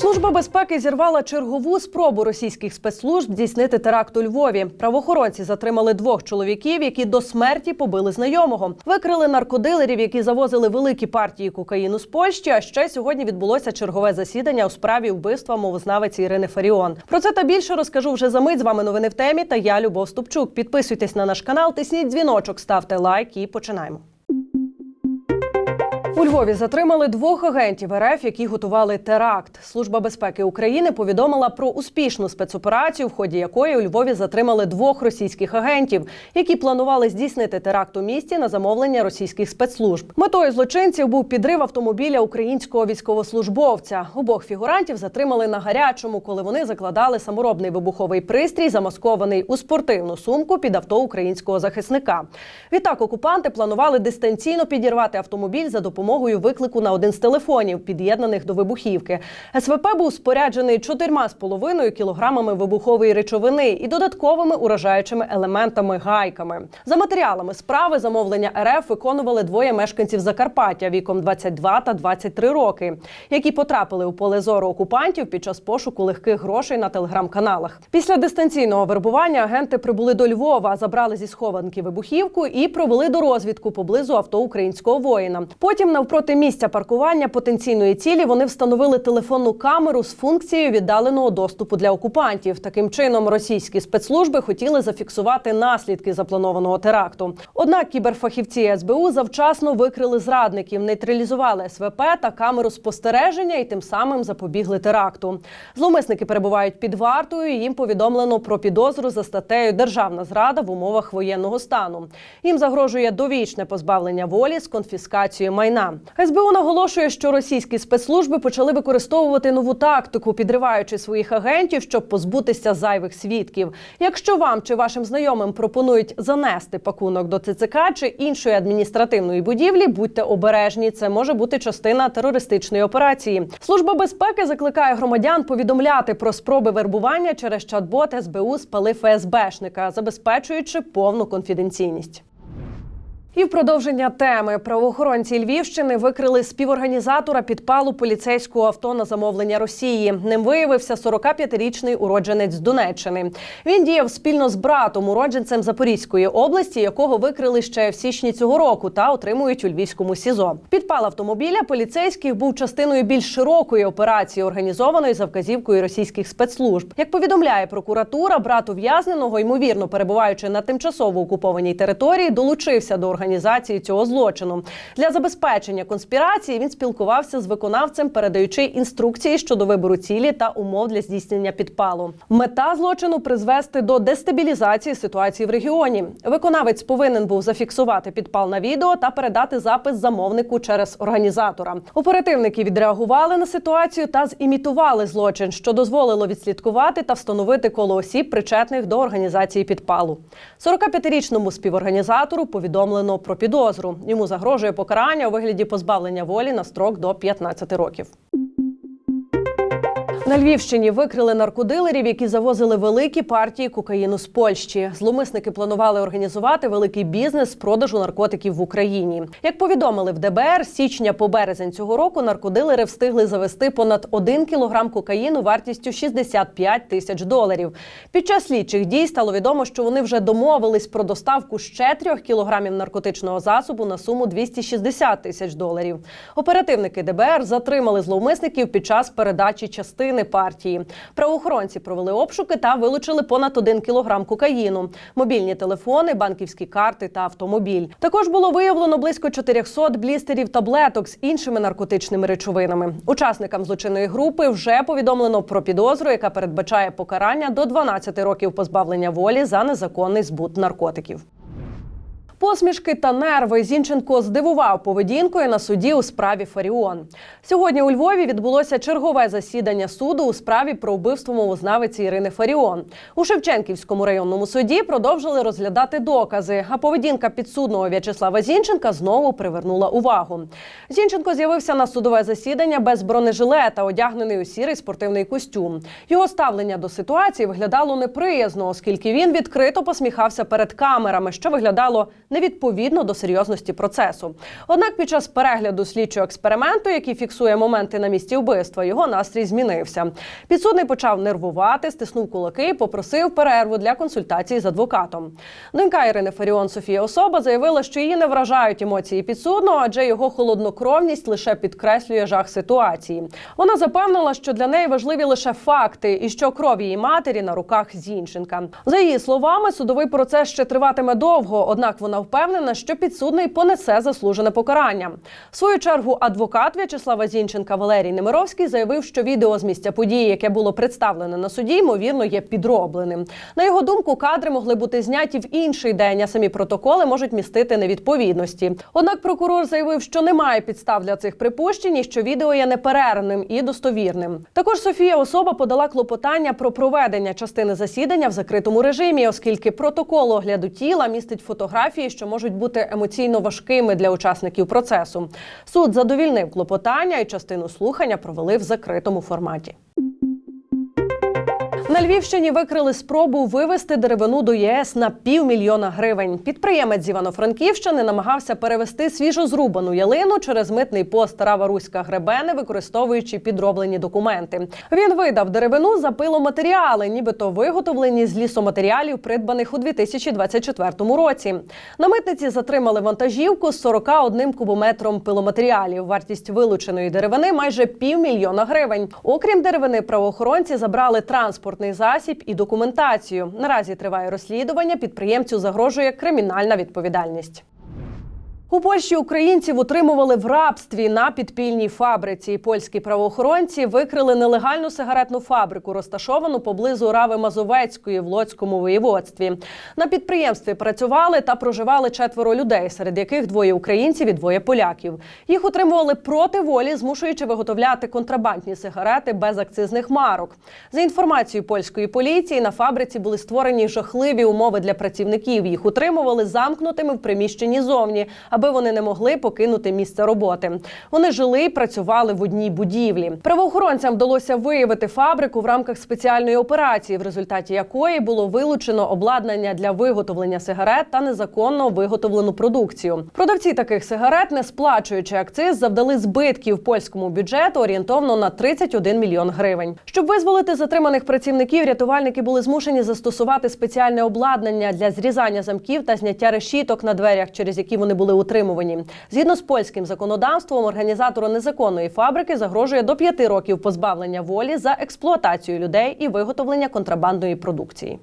Служба безпеки зірвала чергову спробу російських спецслужб здійснити теракт у Львові. Правоохоронці затримали двох чоловіків, які до смерті побили знайомого. Викрили наркодилерів, які завозили великі партії кокаїну з Польщі. А ще сьогодні відбулося чергове засідання у справі вбивства мовознавиці Ірини Фаріон. Про це та більше розкажу вже за мить. З вами новини в темі. Та я Любов Ступчук. Підписуйтесь на наш канал, тисніть дзвіночок, ставте лайк і починаємо. У Львові затримали двох агентів РФ, які готували теракт. Служба безпеки України повідомила про успішну спецоперацію, в ході якої у Львові затримали двох російських агентів, які планували здійснити теракт у місті на замовлення російських спецслужб. Метою злочинців був підрив автомобіля українського військовослужбовця. Обох фігурантів затримали на гарячому, коли вони закладали саморобний вибуховий пристрій, замаскований у спортивну сумку під авто українського захисника. Відтак окупанти планували дистанційно підірвати автомобіль за допомогою виклику на один з телефонів, під'єднаних до вибухівки. СВП був споряджений 4,5 кілограмами вибухової речовини і додатковими уражаючими елементами гайками. За матеріалами справи замовлення РФ виконували двоє мешканців Закарпаття віком 22 та 23 роки, які потрапили у поле зору окупантів під час пошуку легких грошей на телеграм-каналах. Після дистанційного вербування агенти прибули до Львова, забрали зі схованки вибухівку і провели до розвідку поблизу авто українського воїна. Потім навпроти місця паркування потенційної цілі вони встановили телефонну камеру з функцією віддаленого доступу для окупантів. Таким чином, російські спецслужби хотіли зафіксувати наслідки запланованого теракту. Однак кіберфахівці СБУ завчасно викрили зрадників, нейтралізували СВП та камеру спостереження і тим самим запобігли теракту. Зловмисники перебувають під вартою. Їм повідомлено про підозру за статтею Державна зрада в умовах воєнного стану. Їм загрожує довічне позбавлення волі з конфіскацією майна. СБУ наголошує, що російські спецслужби почали використовувати нову тактику, підриваючи своїх агентів, щоб позбутися зайвих свідків. Якщо вам чи вашим знайомим пропонують занести пакунок до ЦЦК чи іншої адміністративної будівлі, будьте обережні. Це може бути частина терористичної операції. Служба безпеки закликає громадян повідомляти про спроби вербування через чат-бот СБУ спали ФСБшника, забезпечуючи повну конфіденційність. І в продовження теми правоохоронці Львівщини викрили співорганізатора підпалу поліцейського авто на замовлення Росії. Ним виявився 45-річний уродженець з Донеччини. Він діяв спільно з братом, уродженцем Запорізької області, якого викрили ще в січні цього року та отримують у львівському СІЗО. Підпал автомобіля поліцейських був частиною більш широкої операції, організованої за вказівкою російських спецслужб. Як повідомляє прокуратура, брат ув'язненого, ймовірно перебуваючи на тимчасово окупованій території, долучився до організації цього злочину. Для забезпечення конспірації він спілкувався з виконавцем, передаючи інструкції щодо вибору цілі та умов для здійснення підпалу. Мета злочину призвести до дестабілізації ситуації в регіоні. Виконавець повинен був зафіксувати підпал на відео та передати запис замовнику через організатора. Оперативники відреагували на ситуацію та зімітували злочин, що дозволило відслідкувати та встановити коло осіб, причетних до організації підпалу. 45-річному співорганізатору повідомлено про підозру. Йому загрожує покарання у вигляді позбавлення волі на строк до 15 років. На Львівщині викрили наркодилерів, які завозили великі партії кокаїну з Польщі. Зломисники планували організувати великий бізнес з продажу наркотиків в Україні. Як повідомили в ДБР, січня по березень цього року наркодилери встигли завести понад 1 кілограм кокаїну вартістю 65 тисяч доларів. Під час слідчих дій стало відомо, що вони вже домовились про доставку ще трьох кілограмів наркотичного засобу на суму 260 тисяч доларів. Оперативники ДБР затримали зловмисників під час передачі частини партії. Правоохоронці провели обшуки та вилучили понад 1 кілограм кокаїну, мобільні телефони, банківські карти та автомобіль. Також було виявлено близько 400 блістерів таблеток з іншими наркотичними речовинами. Учасникам злочинної групи вже повідомлено про підозру, яка передбачає покарання до 12 років позбавлення волі за незаконний збут наркотиків. Посмішки та нерви Зінченко здивував поведінкою на суді у справі Фаріон. Сьогодні у Львові відбулося чергове засідання суду у справі про вбивство мовознавиці Ірини Фаріон. У Шевченківському районному суді продовжили розглядати докази. А поведінка підсудного В'ячеслава Зінченка знову привернула увагу. Зінченко з'явився на судове засідання без бронежилета, одягнений у сірий спортивний костюм. Його ставлення до ситуації виглядало неприязно, оскільки він відкрито посміхався перед камерами, що виглядало невідповідно до серйозності процесу. Однак, під час перегляду слідчого експерименту, який фіксує моменти на місці вбивства, його настрій змінився. Підсудний почав нервувати, стиснув кулаки і попросив перерву для консультації з адвокатом. Донька Ірини Фаріон Софія Особа заявила, що її не вражають емоції підсудного, адже його холоднокровність лише підкреслює жах ситуації. Вона запевнила, що для неї важливі лише факти, і що кров її матері на руках Зінченка. За її словами, судовий процес ще триватиме довго. Однак вона впевнена, що підсудний понесе заслужене покарання. В свою чергу адвокат В'ячеслава Зінченка Валерій Немировський заявив, що відео з місця події, яке було представлене на суді, ймовірно, є підробленим. На його думку, кадри могли бути зняті в інший день, а самі протоколи можуть містити невідповідності. Однак прокурор заявив, що немає підстав для цих припущень, і що відео є неперервним і достовірним. Також Софія особа подала клопотання про проведення частини засідання в закритому режимі, оскільки протокол огляду тіла містить фотографії, що можуть бути емоційно важкими для учасників процесу. Суд задовільнив клопотання і частину слухання провели в закритому форматі. На Львівщині викрили спробу вивезти деревину до ЄС на півмільйона гривень. Підприємець Івано-Франківщини намагався перевести свіжозрубану ялину через митний пост Стара Варуська Гребени, використовуючи підроблені документи. Він видав деревину за пиломатеріали, нібито виготовлені з лісоматеріалів, придбаних у 2024 році. На митниці затримали вантажівку з 41 кубометром пиломатеріалів. Вартість вилученої деревини майже півмільйона гривень. Окрім деревини, правоохоронці забрали транспортний засіб і документацію. Наразі триває розслідування. Підприємцю загрожує кримінальна відповідальність. У Польщі українців утримували в рабстві на підпільній фабриці. Польські правоохоронці викрили нелегальну сигаретну фабрику, розташовану поблизу Рави Мазовецької в Лоцькому воєводстві. На підприємстві працювали та проживали четверо людей, серед яких двоє українців і двоє поляків. Їх утримували проти волі, змушуючи виготовляти контрабандні сигарети без акцизних марок. За інформацією польської поліції, на фабриці були створені жахливі умови для працівників. Їх утримували замкнутими в приміщенні зовні аби вони не могли покинути місце роботи. Вони жили і працювали в одній будівлі. Правоохоронцям вдалося виявити фабрику в рамках спеціальної операції, в результаті якої було вилучено обладнання для виготовлення сигарет та незаконно виготовлену продукцію. Продавці таких сигарет, не сплачуючи акциз, завдали збитків польському бюджету орієнтовно на 31 мільйон гривень. Щоб визволити затриманих працівників, рятувальники були змушені застосувати спеціальне обладнання для зрізання замків та зняття решіток на дверях, через які вони були утримувані. Згідно з польським законодавством, організатору незаконної фабрики загрожує до п'яти років позбавлення волі за експлуатацію людей і виготовлення контрабандної продукції.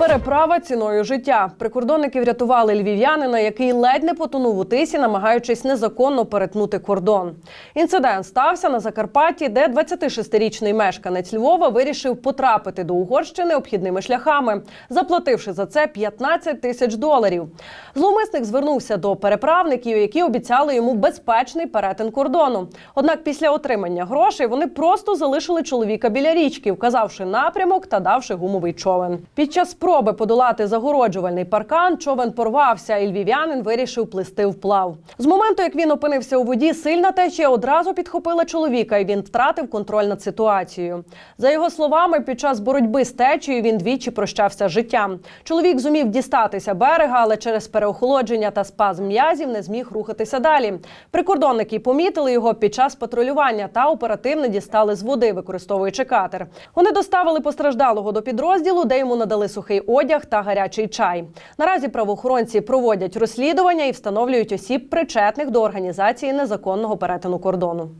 Переправа ціною життя. Прикордонники врятували львів'янина, який ледь не потонув у тисі, намагаючись незаконно перетнути кордон. Інцидент стався на Закарпатті, де 26-річний мешканець Львова вирішив потрапити до Угорщини обхідними шляхами, заплативши за це 15 тисяч доларів. Зловмисник звернувся до переправників, які обіцяли йому безпечний перетин кордону. Однак, після отримання грошей вони просто залишили чоловіка біля річки, вказавши напрямок та давши гумовий човен. Під час спроби подолати загороджувальний паркан, човен порвався, і львів'янин вирішив плисти вплав. З моменту, як він опинився у воді, сильна течія одразу підхопила чоловіка, і він втратив контроль над ситуацією. За його словами, під час боротьби з течією він двічі прощався життям. Чоловік зумів дістатися берега, але через переохолодження та спазм м'язів не зміг рухатися далі. Прикордонники помітили його під час патрулювання та оперативно дістали з води, використовуючи катер. Вони доставили постраждалого до підрозділу, де йому надали сухий одяг та гарячий чай. Наразі правоохоронці проводять розслідування і встановлюють осіб, причетних до організації незаконного перетину кордону.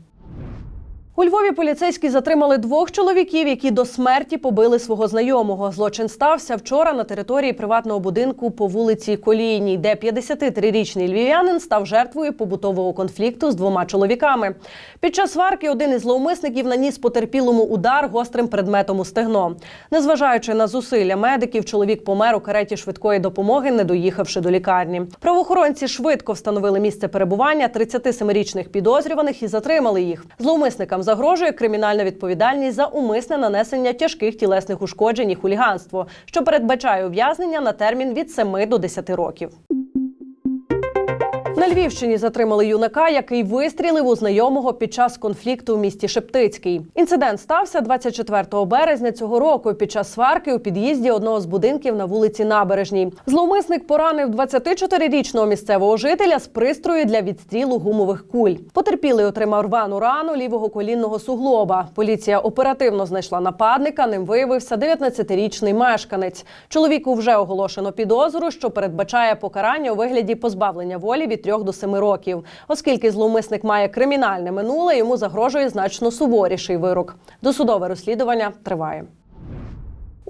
У Львові поліцейські затримали двох чоловіків, які до смерті побили свого знайомого. Злочин стався вчора на території приватного будинку по вулиці Колійній, де 53-річний львів'янин став жертвою побутового конфлікту з двома чоловіками. Під час сварки один із зловмисників наніс потерпілому удар гострим предметом у стегно. Незважаючи на зусилля медиків, чоловік помер у кареті швидкої допомоги, не доїхавши до лікарні. Правоохоронці швидко встановили місце перебування 37-річних підозрюваних і затримали їх. Зловмисникам загрожує кримінальна відповідальність за умисне нанесення тяжких тілесних ушкоджень і хуліганство, що передбачає ув'язнення на термін від 7 до 10 років. На Львівщині затримали юнака, який вистрілив у знайомого під час конфлікту в місті Шептицький. Інцидент стався 24 березня цього року під час сварки у під'їзді одного з будинків на вулиці Набережній. Зловмисник поранив 24-річного місцевого жителя з пристрою для відстрілу гумових куль. Потерпілий отримав рвану рану лівого колінного суглоба. Поліція оперативно знайшла нападника. Ним виявився 19-річний мешканець. Чоловіку вже оголошено підозру, що передбачає покарання у вигляді позбавлення волі від 3 до 7 років. Оскільки зловмисник має кримінальне минуле, йому загрожує значно суворіший вирок. Досудове розслідування триває.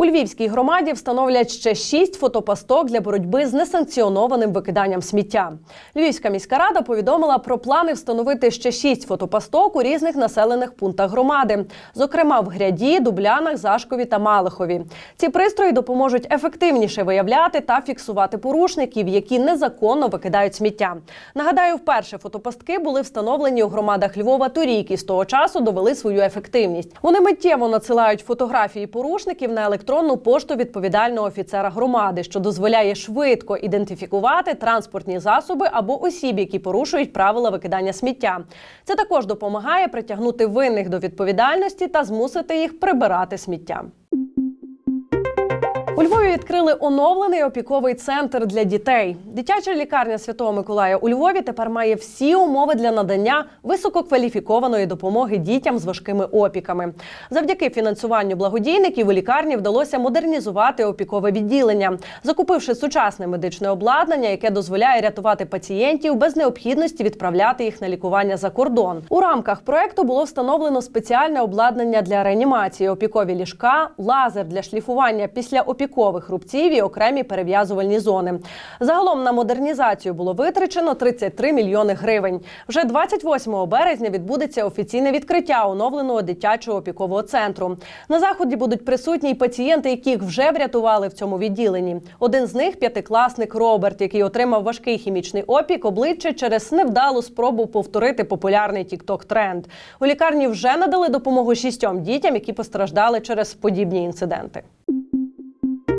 У Львівській громаді встановлять ще шість фотопасток для боротьби з несанкціонованим викиданням сміття. Львівська міська рада повідомила про плани встановити ще шість фотопасток у різних населених пунктах громади, зокрема в Гряді, Дублянах, Зашкові та Малихові. Ці пристрої допоможуть ефективніше виявляти та фіксувати порушників, які незаконно викидають сміття. Нагадаю, вперше фотопастки були встановлені у громадах Львова торік і з того часу довели свою ефективність. Вони миттєво надсилають фотографії порушників на електронну пошту відповідального офіцера громади, що дозволяє швидко ідентифікувати транспортні засоби або осіб, які порушують правила викидання сміття. Це також допомагає притягнути винних до відповідальності та змусити їх прибирати сміття. У Львові відкрили оновлений опіковий центр для дітей. Дитяча лікарня Святого Миколая у Львові тепер має всі умови для надання висококваліфікованої допомоги дітям з важкими опіками. Завдяки фінансуванню благодійників у лікарні вдалося модернізувати опікове відділення, закупивши сучасне медичне обладнання, яке дозволяє рятувати пацієнтів без необхідності відправляти їх на лікування за кордон. У рамках проекту було встановлено спеціальне обладнання для реанімації, опікові ліжка, лазер для шліфування після опікових рубців і окремі перев'язувальні зони. Загалом на модернізацію було витрачено 33 мільйони гривень. Вже 28 березня відбудеться офіційне відкриття оновленого дитячого опікового центру. На заході будуть присутні й пацієнти, яких вже врятували в цьому відділенні. Один з них п'ятикласник Роберт, який отримав важкий хімічний опік обличчя через невдалу спробу повторити популярний тікток тренд. У лікарні вже надали допомогу шістьом дітям, які постраждали через подібні інциденти.